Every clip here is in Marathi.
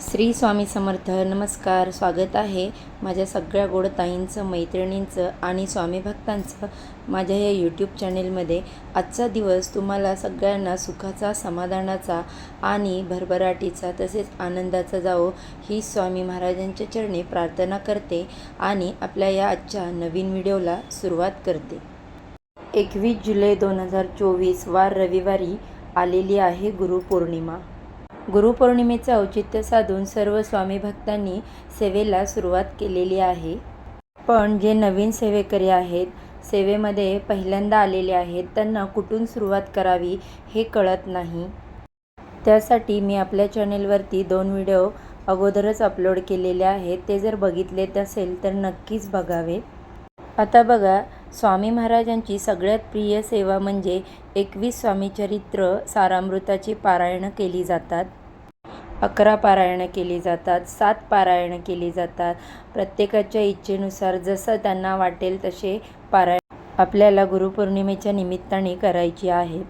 श्री स्वामी समर्थ नमस्कार स्वागत आहे माझ्या सगळ्या गोड ताईंचं मैत्रिणींचं आणि स्वामी भक्तांचं माझ्या या यूट्यूब चॅनेलमध्ये आजचा दिवस तुम्हाला सगळ्यांना सुखाचा समाधानाचा आणि भरभराटीचा तसेच आनंदाचा जावो ही स्वामी महाराजांच्या चरणी प्रार्थना करते आणि आपल्या या आजच्या नवीन व्हिडिओला सुरुवात करते. एकवीस जुलै दोन हजार चोवीस वार रविवारी आलेली आहे गुरुपौर्णिमा. गुरुपौर्णिमेचं औचित्य साधून सर्व स्वामी भक्तांनी सेवेला सुरुवात केलेली आहे. पण जे नवीन सेवेकरी आहेत सेवेमध्ये पहिल्यांदा आलेले आहेत त्यांना कुठून सुरुवात करावी हे कळत नाही. त्यासाठी मी आपल्या चॅनेलवरती दोन व्हिडिओ अगोदरच अपलोड केलेले आहेत. ते जर बघितले असेल तर नक्कीच बघावे. आता बघा स्वामी महाराजांची सगळ्यात प्रिय सेवा म्हणजे एकवीस स्वामीचरित्र सारामृताची पारायणं केली जातात. अकरा पारायणं केली जातात सात पारायणं केली जातात. प्रत्येकाच्या इच्छेनुसार जसं त्यांना वाटेल तसे पारायण आपल्याला गुरुपौर्णिमेच्या निमित्ताने करायची आहे.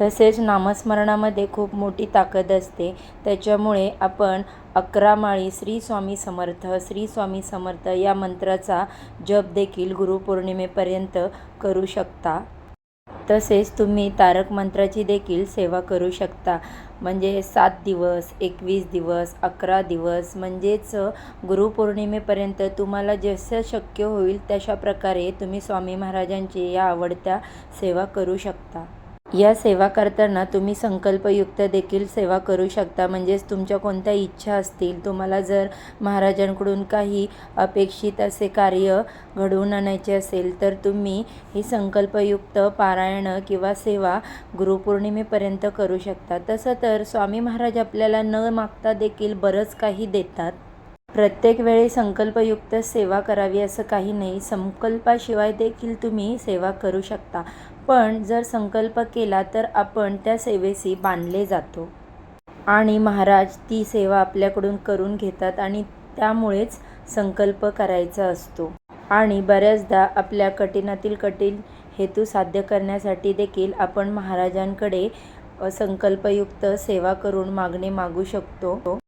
तसेच नामस्मरणामध्ये खूप मोठी ताकद असते. त्याच्यामुळे आपण अकरा माळी श्री स्वामी समर्थ श्री स्वामी समर्थ या मंत्राचा जप देखील गुरुपौर्णिमेपर्यंत करू शकता. तसेच तुम्ही तारक मंत्राची देखील सेवा करू शकता. म्हणजे सात दिवस एकवीस दिवस अकरा दिवस म्हणजेच गुरुपौर्णिमेपर्यंत तुम्हाला जसं शक्य होईल तशा प्रकारे तुम्ही स्वामी महाराजांची या आवडत्या सेवा करू शकता. या सेवा करताना तुम्ही संकल्पयुक्त देखील सेवा करू शकता. म्हणजेच तुमच्या कोणत्या इच्छा असतील तुम्हाला जर महाराजांकडून काही अपेक्षित असे कार्य घडवून आणायचे असेल तर तुम्ही ही संकल्पयुक्त पारायणं किंवा सेवा गुरुपौर्णिमेपर्यंत करू शकता. तसं तर स्वामी महाराज आपल्याला न मागता देखील बरंच काही देतात. प्रत्येक वेळी संकल्पयुक्त सेवा करावी असं काही नाही. संकल्पाशिवाय देखील तुम्ही सेवा करू शकता. पण जर संकल्प केला तर आपण त्या सेवेशी बांधले जातो. आणि महाराज ती सेवा आपल्याकडून करून घेतात आणि त्यामुळेच संकल्प करायचा असतो. आणि बऱ्याचदा आपल्या कठीणातील कठीण हेतू साध्य करण्यासाठी देखील आपण महाराजांकडे संकल्पयुक्त सेवा करून मागणे मागू शकतो.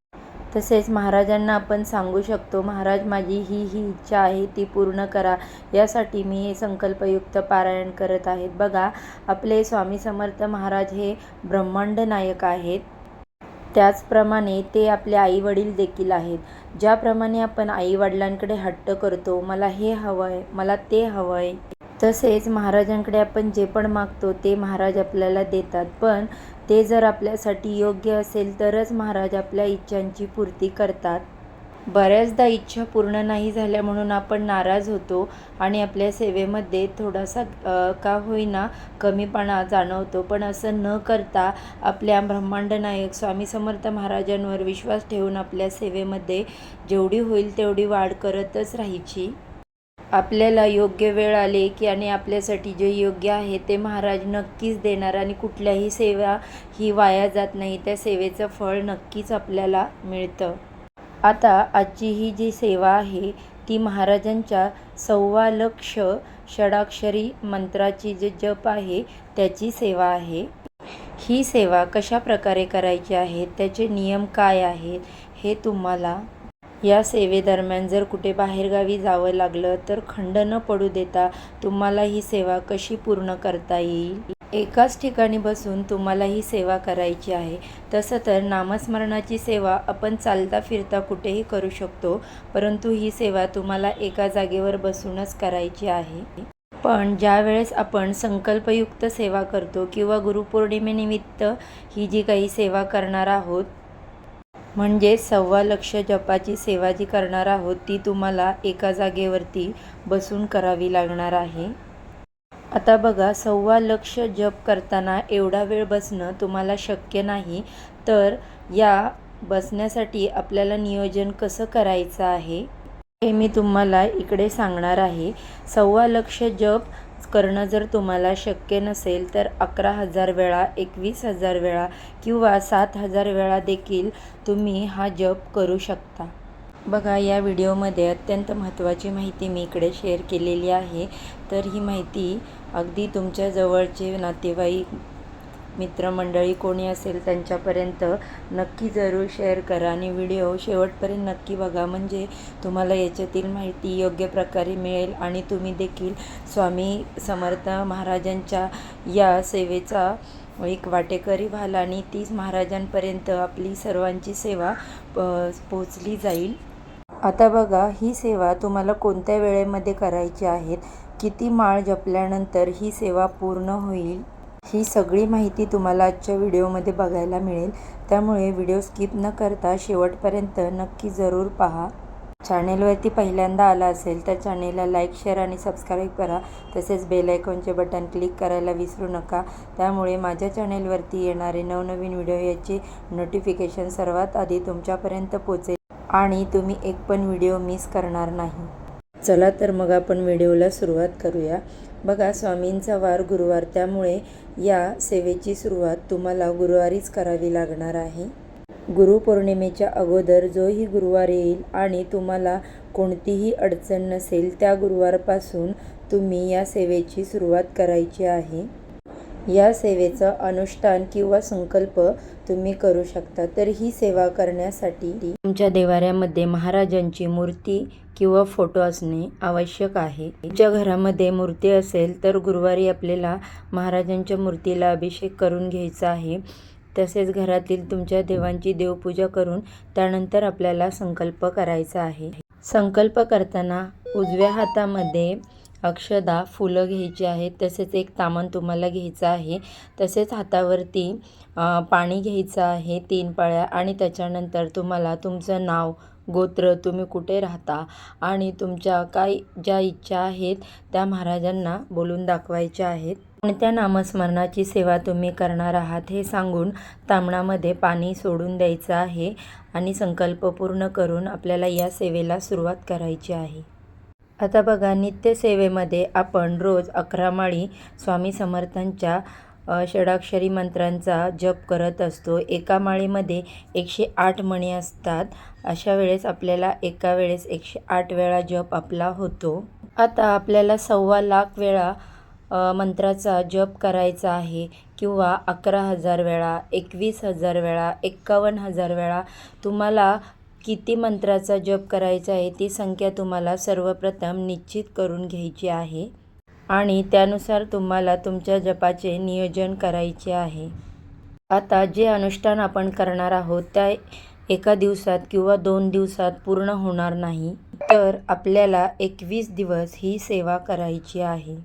तसेच महाराजांना आपण सांगू शकतो महाराज माझी ही ही इच्छा आहे ती पूर्ण करा. यासाठी मी हे संकल्पयुक्त पारायण करत आहेत बघा आपले स्वामी समर्थ महाराज हे ब्रह्मांड नायक आहेत. त्याचप्रमाणे ते आपले आईवडील देखील आहेत. ज्याप्रमाणे आपण आईवडिलांकडे हट्ट करतो मला हे हवं आहे मला ते हवं आहे तसेच महाराजांकडे आपण जे पण मागतो ते महाराज आपल्याला देतात. पण ते जर आपल्यासाठी योग्य असेल तरच महाराज आपल्या इच्छांची पूर्ती करतात. बऱ्याचदा इच्छा पूर्ण नाही झाल्या म्हणून आपण नाराज होतो आणि आपल्या सेवेमध्ये थोडासा का होईना कमीपणा जाणवतो. पण असं न करता आपल्या ब्रह्मांड नायक स्वामी समर्थ महाराजांवर विश्वास ठेवून आपल्या सेवेमध्ये जेवढी होईल तेवढी वाढ करतच राहायची. आपल्याला योग्य वेळ आले की आणि आपल्यासाठी जे योग्य आहे ते महाराज नक्कीच देणार आणि कुठल्याही सेवा ही वाया जात नाही. त्या सेवेचं फळ नक्कीच आपल्याला मिळतं. आता आजची ही जी सेवा आहे ती महाराजांच्या सव्वा लक्ष षडाक्षरी मंत्राची जे जप आहे त्याची सेवा आहे. ही सेवा कशा प्रकारे करायची आहे? त्याचे नियम काय आहेत? हे तुम्हाला या सेवेदरम्यान जर कुठे बाहेरगावी जावं लागलं तर खंड न पडू देता तुम्हाला ही सेवा कशी पूर्ण करता येईल? एकाच ठिकाणी बसून तुम्हाला ही सेवा करायची आहे. तसं तर नामस्मरणाची सेवा आपण चालता फिरता कुठेही करू शकतो परंतु ही सेवा तुम्हाला एका जागेवर बसूनच करायची आहे. पण ज्यावेळेस आपण संकल्पयुक्त सेवा करतो किंवा गुरुपौर्णिमेनिमित्त ही जी काही सेवा करणार आहोत म्हणजे सव्वा लक्ष जपाची सेवा जी करणार आहोत ती तुम्हाला एका जागेवरती बसून करावी लागणार आहे. आता बघा सव्वा लक्ष जप करताना एवढा वेळ बसणं तुम्हाला शक्य नाही तर या बसण्यासाठी आपल्याला नियोजन कसं करायचं आहे हे मी तुम्हाला इकडे सांगणार आहे. सव्वा लक्ष जप करणं जर तुम्हाला शक्य नसेल तर अकरा हजार वेळा एकवीस हजार वेळा किंवा सात हजार वेळा देखील तुम्ही हा जप करू शकता. बघा या व्हिडिओमध्ये अत्यंत महत्त्वाची माहिती मी इकडे शेअर केलेली आहे. तर ही माहिती अगदी तुमच्या जवळचे नातेवाईक मित्रमंडळी कोणी असेल त्यांच्यापर्यंत नक्की जरूर शेअर करा. आणि व्हिडिओ शेवटपर्यंत नक्की बघा. म्हणजे तुम्हाला याच्यातील माहिती योग्य प्रकारे मिळेल. आणि तुम्ही देखील स्वामी समर्थ महाराजांच्या या सेवेचा एक वाटेकरी व्हाल आणि तीच महाराजांपर्यंत आपली सर्वांची सेवा पोचली जाईल. आता बघा ही सेवा तुम्हाला कोणत्या वेळेमध्ये करायची आहेत किती माळ जपल्यानंतर ही सेवा पूर्ण होईल? ही सगळी माहिती तुम्हाला आजच्या व्हिडिओमध्ये बघायला मिळेल. त्यामुळे व्हिडिओ स्किप न करता शेवटपर्यंत नक्की जरूर पहा. चॅनेलवरती पहिल्यांदा आला असेल तर चॅनेलला लाईक शेअर आणि सबस्क्राईब करा. तसेच बेल आयकॉनचे बटन क्लिक करायला विसरू नका. त्यामुळे माझ्या चॅनेलवरती येणारे नवनवीन व्हिडिओ याचे नोटिफिकेशन सर्वात आधी तुमच्यापर्यंत पोचेल आणि तुम्ही एक पण व्हिडिओ मिस करणार नाही. चला तर मग आपण व्हिडिओला सुरुवात करूया. बघा स्वामींचा वार गुरुवार. त्यामुळे या सेवेची सुरुवात तुम्हाला गुरुवारीच करावी लागणार आहे. गुरुपौर्णिमेच्या अगोदर जोही गुरुवार येईल आणि तुम्हाला कोणतीही अडचण नसेल त्या गुरुवारपासून तुम्ही या सेवेची सुरुवात करायची आहे. या सेवेचं अनुष्ठान किंवा संकल्प तुम्ही करू शकता. तर ही सेवा करण्यासाठी तुमच्या देवाऱ्यामध्ये महाराजांची मूर्ती किंवा फोटो असणे आवश्यक आहे. तुमच्या घरामध्ये मूर्ती असेल तर गुरुवारी आपल्याला महाराजांच्या मूर्तीला अभिषेक करून घ्यायचा आहे. तसेच घरातील तुमच्या देवांची देवपूजा करून त्यानंतर आपल्याला संकल्प करायचा आहे. संकल्प करताना उजव्या हातामध्ये अक्षदा फुलं घ्यायची आहेत तसेच एक तामण तुम्हाला घ्यायचं आहे. तसेच हातावरती पाणी घ्यायचं आहे तीन पाळ्या. आणि त्याच्यानंतर तुम्हाला तुमचं नाव गोत्र तुम्ही कुठे राहता आणि तुमच्या काय ज्या इच्छा आहेत त्या महाराजांना बोलून दाखवायच्या आहेत. कोणत्या नामस्मरणाची सेवा तुम्ही करणार आहात हे सांगून तामणामध्ये पाणी सोडून द्यायचं आहे आणि संकल्प पूर्ण करून आपल्याला या सेवेला सुरुवात करायची आहे. आता बघा नित्यसेवेमध्ये आपण रोज अकरा माळी स्वामी समर्थांच्या षडाक्षरी मंत्रांचा जप करत असतो. एका माळीमध्ये एकशे आठ मणी असतात. अशा वेळेस आपल्याला एका वेळेस एकशे आठ वेळा जप आपला होतो. आता आपल्याला सव्वा लाख वेळा मंत्राचा जप करायचा आहे किंवा अकरा हजार वेळा एकवीस हजार वेळा एक्कावन्न हजार वेळा. तुम्हाला किती मंत्राचा जप करायचा आहे ती संख्या तुम्हाला सर्वप्रथम निश्चित करून घ्यायची आहे. आणि त्यानुसार तुम्हाला तुमच्या जपाचे नियोजन करायचे आहे. आता जे अनुष्ठान आपण करणार आहोत त्या एका दिवसात किंवा दोन दिवसात पूर्ण होणार नाही तर आपल्याला एकवीस दिवस ही सेवा करायची आहे.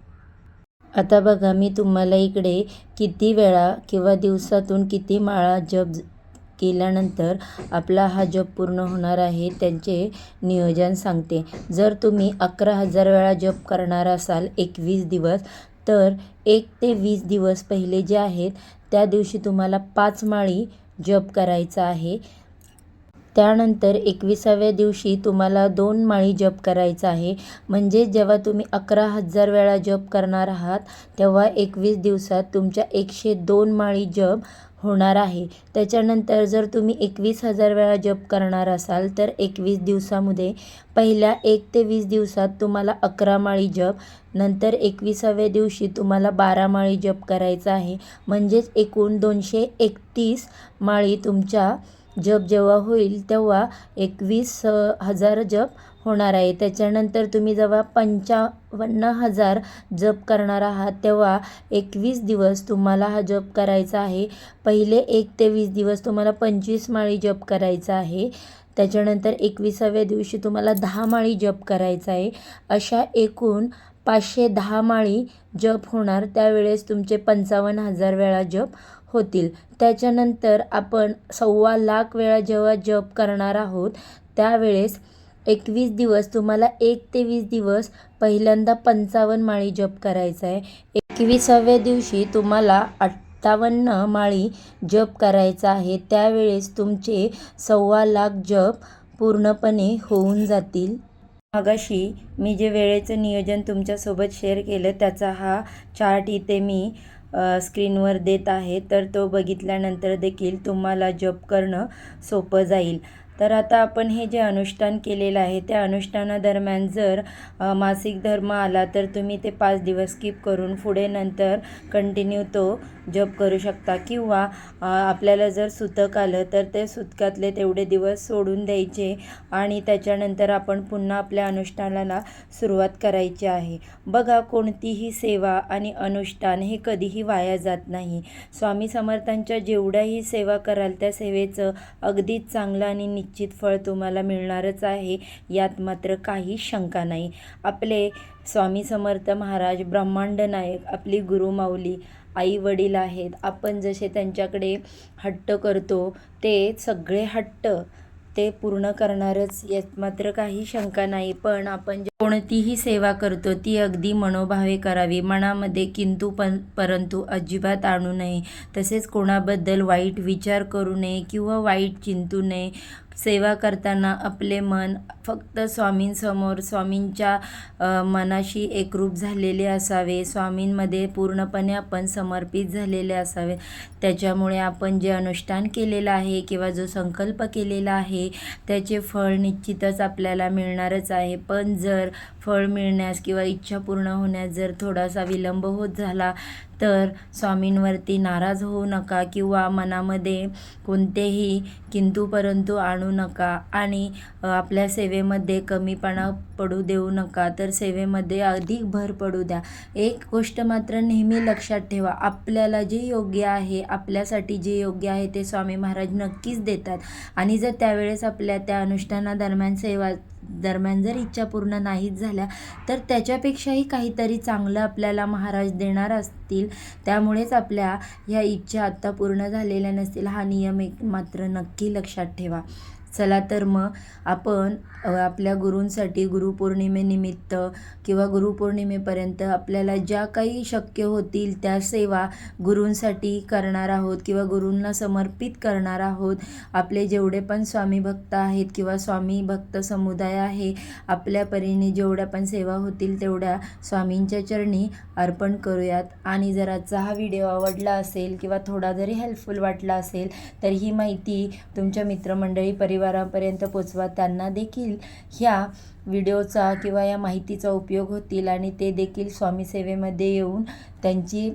आता बघा मी तुम्हाला इकडे किती वेळा किंवा दिवसातून किती माळा जप केल्यानंतर आपला हा जप पूर्ण होणार आहे त्यांचे नियोजन सांगते. जर तुम्ही अकरा हजार वेळा जप करणार असाल एकवीस दिवस तर एक ते वीस दिवस पहिले जे आहेत त्या दिवशी तुम्हाला पाच माळी जप करायचा आहे. त्यानंतर एकविसाव्या दिवशी तुम्हाला दोन माळी जप करायचा आहे. म्हणजे जेव्हा तुम्ही अकरा हजार वेळा जप करणार आहात तेव्हा एकवीस दिवसात तुमच्या एकशे दोन माळी जप होणार आहे. त्याच्यानंतर जर तुम्ही एकवीस हजार वेळा जप करणार असाल तर एकवीस दिवसामध्ये पहिल्या एक ते वीस दिवसात तुम्हाला अकरा माळी जप नंतर एकविसाव्या दिवशी तुम्हाला बारा माळी जप करायचा आहे. म्हणजेच एकूण दोनशे एकतीस माळी तुमच्या जप जेव्हा होईल तेव्हा एकवीस हजार जप होणार आहे. त्याच्यानंतर तुम्ही जेव्हा पंचावन्न हजार जप करणार आहात तेव्हा एकवीस दिवस तुम्हाला हा जप करायचा आहे. पहिले एक ते वीस दिवस तुम्हाला पंचवीस माळी जप करायचा आहे. त्याच्यानंतर एकविसाव्या दिवशी तुम्हाला दहा माळी जप करायचा आहे. अशा एकूण पाचशे दहा माळी जप होणार. त्यावेळेस तुमचे पंचावन्न हजार वेळा जप होतील. त्याच्यानंतर आपण सव्वा लाख वेळा जेव्हा जप करणार आहोत त्यावेळेस एकवीस दिवस तुम्हाला एक ते वीस दिवस पहिल्यांदा पंचावन्न माळी जप करायचा आहे. एकविसाव्या दिवशी तुम्हाला सत्तावन्न माळी जप करायचा आहे त्यावेळेस तुमचे सव्वा लाख जप पूर्णपणे होऊन जातील. मगाशी मी जे वेळेचं नियोजन तुमच्यासोबत शेअर केलं त्याचा हा चार्ट इथे मी स्क्रीनवर देत आहे. तर तो बघितल्यानंतर देखील तुम्हाला जप करणं सोपं जाईल. तर आता आपण हे जे अनुष्ठान केलेलं आहे त्या अनुष्ठानादरम्यान जर मासिक धर्म आला तर तुम्ही ते पाच दिवस स्किप करून पुढे नंतर कंटिन्यू तो जप करू शकता. किंवा आपल्याला जर सुतक आलं तर ते सुतकातले तेवढे दिवस सोडून द्यायचे आणि त्याच्यानंतर आपण पुन्हा आपल्या अनुष्ठानाला सुरुवात करायची आहे. बघा कोणतीही सेवा आणि अनुष्ठान हे कधीही वाया जात नाही. स्वामी समर्थांच्या जेवढ्याही सेवा कराल त्या सेवेचं अगदीच चांगलं आणि निश्चित फळ तुम्हाला मिळणारच आहे यात मात्र काही शंका नाही. आपले स्वामी समर्थ महाराज ब्रह्मांड नायक आपली गुरुमाऊली आई वडील आहेत. आपण जसे त्यांच्याकडे हट्ट करतो ते सगळे हट्ट ते पूर्ण करणारच यात मात्र काही शंका नाही. पण आपण जे कोणतीही सेवा करतो ती अगदी मनोभावे करावी. मनामध्ये किंतु पण परंतु अजिबात आणू नये. तसेच कोणाबद्दल वाईट विचार करू नये किंवा वाईट चिंतू नये. सेवा करताना आपले मन फक्त स्वामींसमोर स्वामींच्या मनाशी एकरूप झालेले असावे. स्वामींमध्ये पूर्णपणे आपण समर्पित झालेले असावे. त्याच्यामुळे आपण जे अनुष्ठान केलेलं आहे किंवा जो संकल्प केलेला आहे त्याचे फळ निश्चितच आपल्याला मिळणारच आहे. पण जर फळ मिळण्यास किंवा इच्छा पूर्ण होण्यास जर थोडासा विलंब होत झाला तर स्वामींवरती नाराज होऊ नका किंवा मनामध्ये कोणतेही किंतू परंतु आणू नका आणि आपल्या सेवेमध्ये कमीपणा पडू देऊ नका तर सेवेमध्ये अधिक भर पडू द्या. एक गोष्ट मात्र नेहमी लक्षात ठेवा आपल्याला जे योग्य आहे आपल्यासाठी जे योग्य आहे ते स्वामी महाराज नक्कीच देतात. आणि जर त्यावेळेस आपल्या त्या अनुष्ठानादरम्यान सेवा दरम्यान जर इच्छा पूर्ण नाहीच झाल्या तर त्याच्यापेक्षाही काहीतरी चांगलं आपल्याला महाराज देणार असतील. त्यामुळेच आपल्या ह्या इच्छा आत्ता पूर्ण झालेल्या नसतील. हा नियम एक मात्र नक्की लक्षात ठेवा. चला तर मग आपण आपल्या गुरूंसाठी गुरुपौर्णिमेनिमित्त किंवा गुरुपौर्णिमेपर्यंत आपल्याला ज्या काही शक्य होतील त्या सेवा गुरूंसाठी करणार आहोत किंवा गुरूंना समर्पित करणार आहोत. आपले जेवढे पण स्वामी भक्त आहेत किंवा स्वामी भक्त समुदाय आहे आपल्या परीने जेवढ्या पण सेवा होतील तेवढ्या स्वामींच्या चरणी अर्पण करूयात. आणि जर आजचा हा व्हिडिओ आवडला असेल किंवा थोडा जरी हेल्पफुल वाटला असेल तर ही माहिती तुमच्या मित्रमंडळी परिवारापर्यंत पोचवा. त्यांना देखील ह्या व्हिडिओचा किंवा या माहितीचा उपयोग होतील आणि ते देखील स्वामी सेवेमध्ये येऊन त्यांची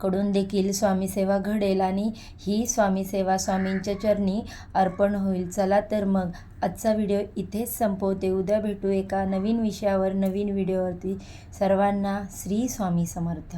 कडून देखील स्वामी सेवा घडेल आणि ही स्वामी सेवा स्वामींच्या चरणी अर्पण होईल. चला तर मग आजचा व्हिडिओ इथेच संपवते. उद्या भेटू एका नवीन विषयावर नवीन व्हिडिओवरती. सर्वांना श्री स्वामी समर्थ.